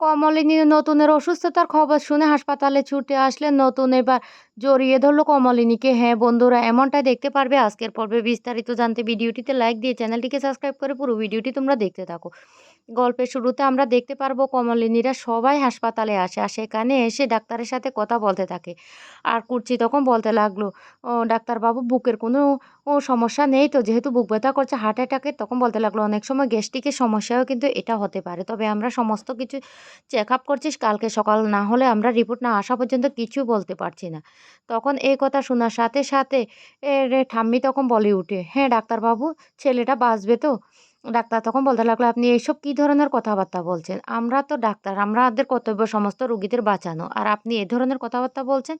কমলিনী নতুনের অসুস্থতার খবর শুনে হাসপাতালে ছুটে আসলেন নতুন। এবার জড়িয়ে ধরলো কমলিনীকে। হ্যাঁ বন্ধুরা, এমনটাই দেখতে পারবে আজকের পর্বে বিস্তারিত জানতে। ভিডিওটিতে লাইক দিয়ে চ্যানেলটিকে সাবস্ক্রাইব করে পুরো ভিডিওটি তোমরা দেখতে থাকো। গল্পের শুরুতে আমরা দেখতে পারব কমলিনীরা সবাই হাসপাতালে আসে আর সেখানে এসে ডাক্তারের সাথে কথা বলতে থাকে। আর কুর্চি তখন বলতে লাগল ডাক্তারবাবু, বুকের কোনো সমস্যা নেই তো? যেহেতু বুক ব্যথা করছে হার্ট অ্যাটাকের তখন বলতে লাগল, অনেক সময় গ্যাস্ট্রিকের সমস্যাও কিন্তু এটা হতে পারে। তবে আমরা সমস্ত কিছু চেক আপ করছিস কালকে সকাল না হলে আমরা রিপোর্ট না আসা পর্যন্ত কিছু বলতে পারছি না। তখন এই কথা শোনার সাথে সাথে ঠাম্মি তখন বলে উঠে হ্যাঁ ডাক্তারবাবু, ছেলেটা বাঁচবে তো? ডাক্তার তখন বলতে লাগল, আপনি এইসব কী ধরনের কথাবার্তা বলছেন? আমরা তো ডাক্তার আমাদের কর্তব্য সমস্ত রুগীদের বাঁচানো। আর আপনি এ ধরনের কথাবার্তা বলছেন?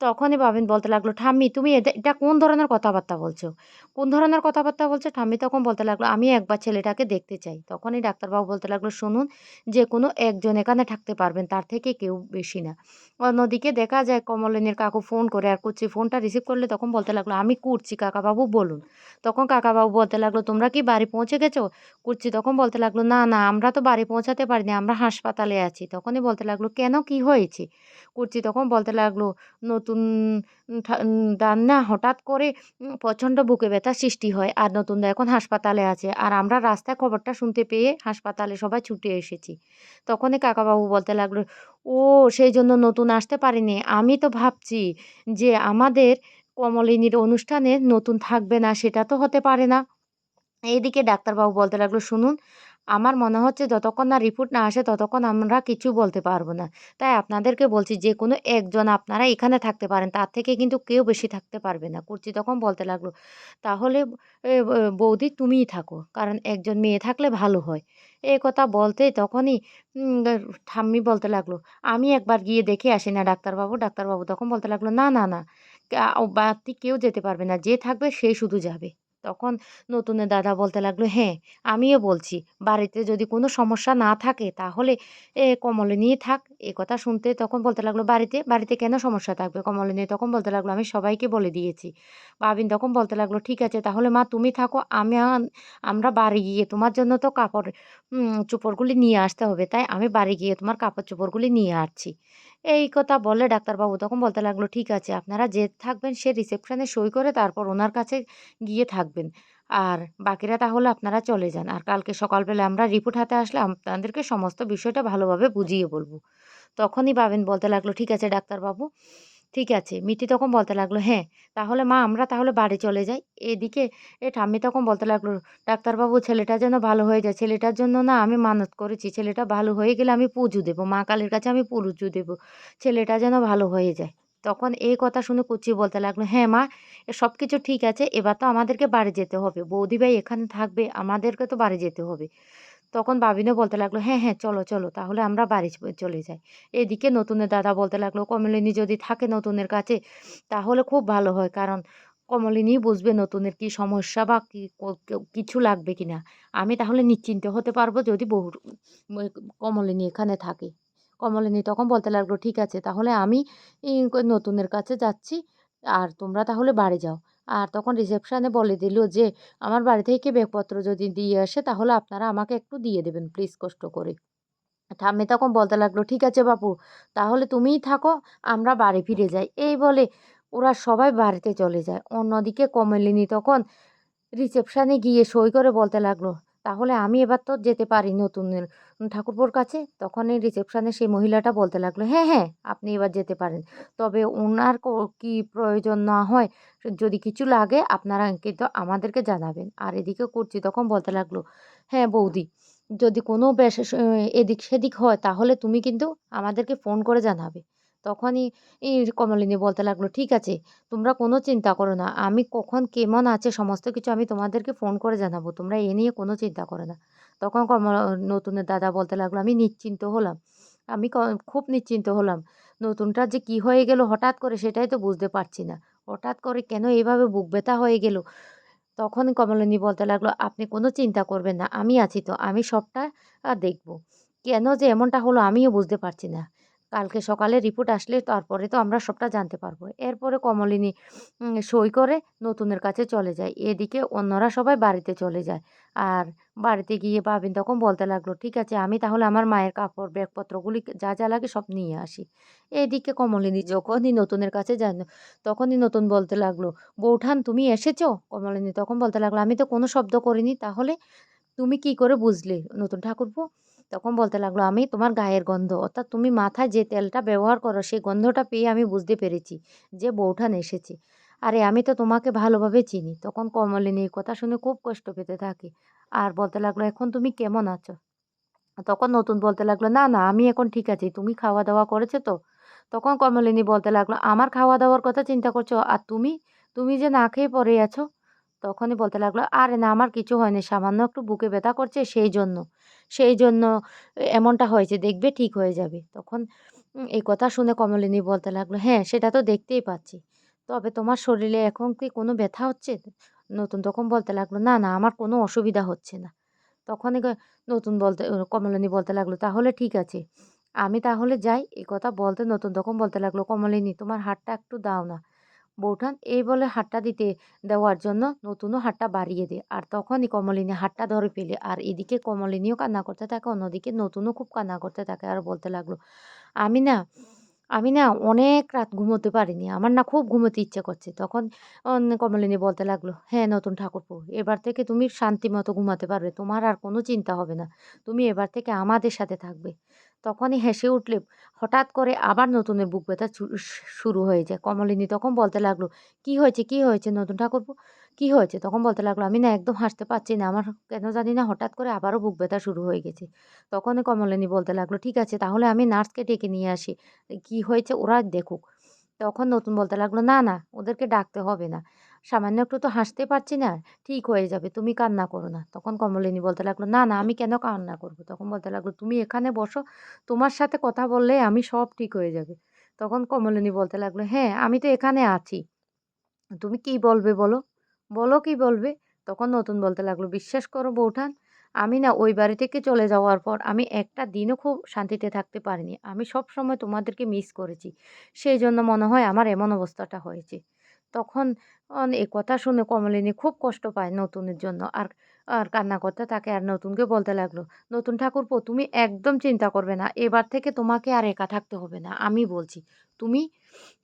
তখনই বাবিন বলতে লাগল, ঠাম্মি, তুমি এটা কোন ধরনের কথাবার্তা বলছো? কোন ধরনের কথাবার্তা বলছো? ঠাম্মি তখন বলতে লাগল, আমি একবার ছেলেটাকে দেখতে চাই। তখনই ডাক্তারবাবু বলতে লাগল, শুনুন, যে কোনো একজন এখানে থাকতে পারবেন, তার থেকে কেউ বেশি না। অন্যদিকে দেখা যায়, কমলিনীর কাকু ফোন করে আর কুচি ফোনটা রিসিভ করলে তখন বলতে লাগল, আমি করছি কাকাবাবু, বলুন। তখন কাকাবাবু বলতে লাগল, তোমরা কি বাড়ি পৌঁছে গেছো? কুচি তখন বলতে লাগল, না না, আমরা তো বাড়ি পৌঁছাতে পারিনি, আমরা হাসপাতালে আছি। তখনই বলতে লাগল, কেন, কি হয়েছে? কুচি তখন বলতে লাগল নতুন ঠা দার না হঠাৎ করে প্রচণ্ড বুকে ব্যথা সৃষ্টি হয় আর নতুনদা এখন হাসপাতালে আছে। আর আমরা রাস্তায় খবরটা শুনতে পেয়ে হাসপাতালে সবাই ছুটে এসেছি। তখনই কাকাবাবু বলতে লাগল, ও, সেই জন্য নতুন আসতে পারিনি। আমি তো ভাবছি যে আমাদের কমলিনীর অনুষ্ঠানে নতুন থাকবে না, সেটা তো হতে পারে না। এইদিকে ডাক্তারবাবু বলতে লাগল, শুনুন আমার মনে হচ্ছে যতক্ষণ না রিপোর্ট না আসে, ততক্ষণ আমরা কিছু বলতে পারব না। তাই আপনাদেরকে বলছি, যে কোনো একজন আপনারা এখানে থাকতে পারেন, তার থেকে কিন্তু কেউ বেশি থাকতে পারবে না। কুর্চি তখন বলতে লাগল, তাহলে বৌদি তুমিই থাকো, কারণ একজন মেয়ে থাকলে ভালো হয়। এই কথা বলতেই তখনই ঠাম্মি বলতে লাগল, আমি একবার গিয়ে দেখে আসি না ডাক্তারবাবু। ডাক্তারবাবু তখন বলতে লাগল, না না না বাড়তি কেউ যেতে পারবে না, যে থাকবে সে শুধু যাবে। তখন নতুনের দাদা বলতে লাগল হ্যাঁ আমিও বলছি। বাড়িতে যদি কোনো সমস্যা না থাকে তাহলে, এ কমলিনী থাক। এ কথা শুনতে তখন বলতে লাগল, বাড়িতে? বাড়িতে কেন সমস্যা থাকবে? কমলিনী তখন বলতে লাগল, আমি সবাইকে বলে দিয়েছি। বাবিন তখন বলতে লাগল, ঠিক আছে, তাহলে মা তুমি থাকো, আমি আমরা বাড়ি গিয়ে তোমার জন্য তো কাপড় চোপড়গুলি নিয়ে আসতে হবে। তাই আমি বাড়ি গিয়ে তোমার কাপড় চোপড়গুলি নিয়ে আসছি। এই কথা বলে ডাক্তারবাবু তখন বলতে লাগল, ঠিক আছে, আপনারা যে থাকবেন সে রিসেপশানে সই করে তারপর ওনার কাছে গিয়ে থাকবেন। আর বাকিরা তাহলে আপনারা চলে যান। আর কালকে সকালবেলা আমরা রিপোর্ট হাতে আসলে আপনাদেরকে সমস্ত বিষয়টা ভালোভাবে বুঝিয়ে বলব। তখনই পাবেন বলতে লাগল, ঠিক আছে, ডাক্তারবাবু। ঠিক আছে। মিটি তখন বলতে লাগল হ্যাঁ তাহলে মা, আমরা তাহলে বাড়ি চলে যাই। এদিকে এ ঠাম্মি তখন বলতে লাগল, ডাক্তারবাবু, ছেলেটা যেন ভালো হয়ে যায়। ছেলেটার জন্য না আমি মানত করেছি। ছেলেটা ভালো হয়ে গেলে আমি পুজো দেবো। মা কালীর কাছে আমি পুজো দেবো। ছেলেটা যেন ভালো হয়ে যায়। তখন এই কথা শুনে কুচি বলতে লাগল হ্যাঁ মা, এ সব কিছু ঠিক আছে। এবার তো আমাদেরকে বাড়ি যেতে হবে। বৌদি ভাই এখানে থাকবে। আমাদেরকে তো বাড়ি যেতে হবে। তখন বাবিনও বলতে লাগল হ্যাঁ হ্যাঁ চলো চলো, তাহলে আমরা বাড়ি চলে যাই। এদিকে নতুনের দাদা বলতে লাগল, কমলিনী যদি থাকে নতুনের কাছে, তাহলে খুব ভালো হয়, কারণ কমলিনী বুঝবে নতুনের কি সমস্যা বা কি কিছু লাগবে কিনা আমি তাহলে নিশ্চিন্ত হতে পারব যদি বহু কমলিনী এখানে থাকে। কমলিনী তখন বলতে লাগল, ঠিক আছে, তাহলে আমি নতুনের কাছে যাচ্ছি, আর তোমরা তাহলে বাড়ি যাও। আর তখন রিসেপশানে বলে দিল যে, আমার বাড়ি থেকে ব্যাগপত্র যদি দিয়ে আসে, তাহলে আপনারা আমাকে একটু দিয়ে দেবেন প্লিজ কষ্ট করে। ঠাম্মি তখন বলতে লাগল, ঠিক আছে বাপু, তাহলে তুমিই থাকো, আমরা বাড়ি ফিরে যাই। এই বলে ওরা সবাই বাড়িতে চলে যায়। অন্যদিকে কমলিনী তখন রিসেপশানে গিয়ে সই করে বলতে লাগল তাহলে আমি এবার তো যেতে পারি নতুনের ঠাকুরপোর কাছে। তখন এই রিসেপশানে সেই মহিলাটা বলতে লাগল হ্যাঁ হ্যাঁ আপনি এবার যেতে পারেন। তবে ওনার কি প্রয়োজন না হয়, যদি কিছু লাগে আপনারা কিন্তু আমাদেরকে জানাবেন। আর এদিকে করছি তখন বলতে লাগল হ্যাঁ বৌদি, যদি কোনো বেশ এদিক সেদিক হয় তাহলে তুমি কিন্তু আমাদেরকে ফোন করে জানাবে। তখনই কমলিনী বলতে লাগল, ঠিক আছে, তোমরা কোনো চিন্তা করো না। আমি কখন কেমন আছে সমস্ত কিছু আমি তোমাদেরকে ফোন করে জানাব। তোমরা এ নিয়ে কোনো চিন্তা করো না। তখন কমল নতুনের দাদা বলতে লাগল, আমি নিশ্চিন্ত হলাম। আমি খুব নিশ্চিন্ত হলাম। নতুনটা যে কি হয়ে গেল হঠাৎ করে সেটাই তো বুঝতে পারছি না। হঠাৎ করে কেন এভাবে বুক ব্যথা হয়ে গেল? তখনই কমলিনী বলতে লাগল, আপনি কোনো চিন্তা করবেন না। আমি আছি তো। আমি সবটা দেখব। কেন যে এমনটা হলো আমিও বুঝতে পারছি না। কালকে সকালে রিপোর্ট আসলে তারপরে তো আমরা সবটা জানতে পারব। এরপরে কমলিনী সই করে নতুনের কাছে চলে যায়। এদিকে অন্যরা সবাই বাড়িতে চলে যায়। আর বাড়িতে গিয়ে পাবিন তখন বলতে লাগল, ঠিক আছে, আমি তাহলে আমার মায়ের কাপড়, ব্যাগপত্রগুলি যা যা লাগে সব নিয়ে আসি। এদিকে কমলিনী যখনই নতুনের কাছে যায় তখনই নতুন বলতে লাগল, বৌঠান, তুমি এসেছ? কমলিনী তখন বলতে লাগল, আমি তো কোনো শব্দ করিনি, তাহলে তুমি কি করে বুঝলে নতুন ঠাকুরপো? তখন বলতে লাগল, আমি তোমার গায়ের গন্ধ, অর্থাৎ তুমি মাথায় যে তেলটা ব্যবহার করো, সেই গন্ধটা পেয়ে আমি বুঝতে পেরেছি যে বৌঠান এসেছে। আরে, আমি তো তোমাকে ভালোভাবে চিনি। তখন কমলিনী কথা শুনে খুব কষ্ট পেতে থাকে। আর বলতে লাগল, এখন তুমি কেমন আছো? তখন নতুন বলতে লাগল, না না, আমি এখন ঠিক আছি। তুমি খাওয়া দাওয়া করেছ তো? তখন কমলিনী বলতে লাগল, আমার খাওয়া দাওয়ার কথা চিন্তা করছ? আর তুমি? তুমি যে না খেয়ে পড়ে আছো? তখনই বলতে লাগল, আরে না, আমার কিছু হয়নি, সামান্য একটু বুকে ব্যথা করছে সেই জন্য সেই জন্য এমনটা হয়েছে, দেখবে ঠিক হয়ে যাবে। তখন এই কথা শুনে কমলিনী বলতে লাগল হ্যাঁ সেটা তো দেখতেই পাচ্ছি, তবে তোমার শরীরে এখন কি কোনো ব্যথা হচ্ছে? নতুন তখন বলতে লাগল, না না, আমার কোনো অসুবিধা হচ্ছে না। তখনই নতুন বলতে কমলিনী বলতে লাগল, তাহলে ঠিক আছে, আমি তাহলে যাই। এই কথা বলতে নতুন তখন বলতে লাগল, কমলিনী, তোমার হাতটা একটু দাও না। বৌঠান, এই বলে হাতটা দিতে দেওয়ার জন্য নতুনও হাতটা বাড়িয়ে দেয় আর তখনই কমলিনী হাতটা ধরে ফেলে। আর এদিকে কমলিনীও কান্না করতে থাকে, অন্যদিকে নতুনও খুব কান্না করতে থাকে আর বলতে লাগল, আমি না আমি না অনেক রাত ঘুমোতে পারিনি। আমার না খুব ঘুমোতে ইচ্ছে করছে। তখন কমলিনী বলতে লাগল হ্যাঁ নতুন ঠাকুরপো, এবার থেকে তুমি শান্তি মতো ঘুমাতে পারবে। তোমার আর কোনো চিন্তা হবে না। তুমি এবার থেকে আমাদের সাথে থাকবে। তখনই হেসে উঠলে, হঠাৎ করে আবার নতুনের বুক ব্যথা শুরু হয়ে যায়। কমলিনী তখন বলতে লাগল, কি হয়েছে কি হয়েছে নতুন ঠাকুরপো? কি হয়েছে? তখন বলতে লাগল, আমি না একদম হাসতে পারছি না, আমার কেন জানি না হঠাৎ করে আবারও বুক ব্যথা শুরু হয়ে গেছে। তখনই কমলিনী বলতে লাগল, ঠিক আছে, তাহলে আমি নার্সকে ডেকে নিয়ে আসি, কি হয়েছে ওরা দেখুক। তখন নতুন বলতে লাগল, না না, ওদেরকে ডাকতে হবে না। সামান্য একটু তো হাসতে পারছি না, ঠিক হয়ে যাবে, তুমি কান্না করো না। তখন কমলিনী বলতে লাগল, না না, আমি কেন কান্না করব? তখন বলতে লাগল, তুমি এখানে বসো, তোমার সাথে কথা বললে আমি সব ঠিক হয়ে যাবে। তখন কমলিনী বলতে লাগল হ্যাঁ আমি তো এখানে আছি, তুমি কি বলবে বলো? বলো কি বলবে? তখন নতুন বলতে লাগল, বিশ্বাস করো বৌঠান, আমি না ওই বাড়ি থেকে চলে যাওয়ার পর আমি একটা দিনও খুব শান্তিতে থাকতে পারিনি। আমি সব সময় তোমাদেরকে মিস করেছি, সেই জন্য মনে হয় আমার এমন অবস্থাটা হয়েছে। তখন এ কথা শুনে কমলিনী খুব কষ্ট পায় নতুনের জন্য। আর আর কান্না করতে থাকে। আর নতুনকে বলতে লাগল, নতুন ঠাকুরপো, তুমি একদম চিন্তা করবে না। এবার থেকে তোমাকে আর একা থাকতে হবে না। আমি বলছি, তুমি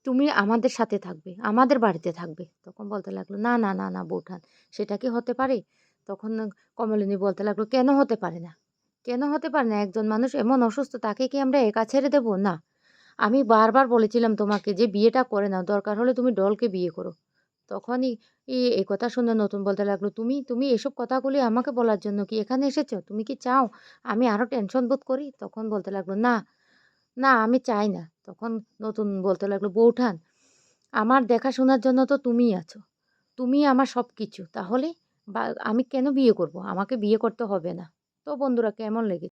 তুমি আমাদের সাথে থাকবে, আমাদের বাড়িতে থাকবে। তখন বলতে লাগল, না না না না, বৌঠান, সেটা কি হতে পারে? তখন কমলিনী বলতে লাগল, কেন হতে পারে না? কেন হতে পারে না? একজন মানুষ এমন অসুস্থ, তাকে কি আমরা একা ছেড়ে দেবো? না আমি বারবার বলেছিলাম তোমাকে যে বিয়েটা করে নাও, দরকার হলে তুমি ডলকে বিয়ে করো। তখনই এই কথা শুনে নতুন বলতে লাগল, তুমি তুমি এসব কথাগুলি আমাকে বলার জন্য কি এখানে এসেছ? তুমি কি চাও আমি আরও টেনশন বোধ করি? তখন বলতে লাগল, না না, আমি চাই না। তখন নতুন বলতে লাগল, বৌঠান, আমার দেখাশোনার জন্য তো তুমিই আছো, তুমি আমার সব কিছু তাহলে বা, আমি কেন বিয়ে করব? আমাকে বিয়ে করতে হবে না। তো বন্ধুরা, কেমন লেগেছে?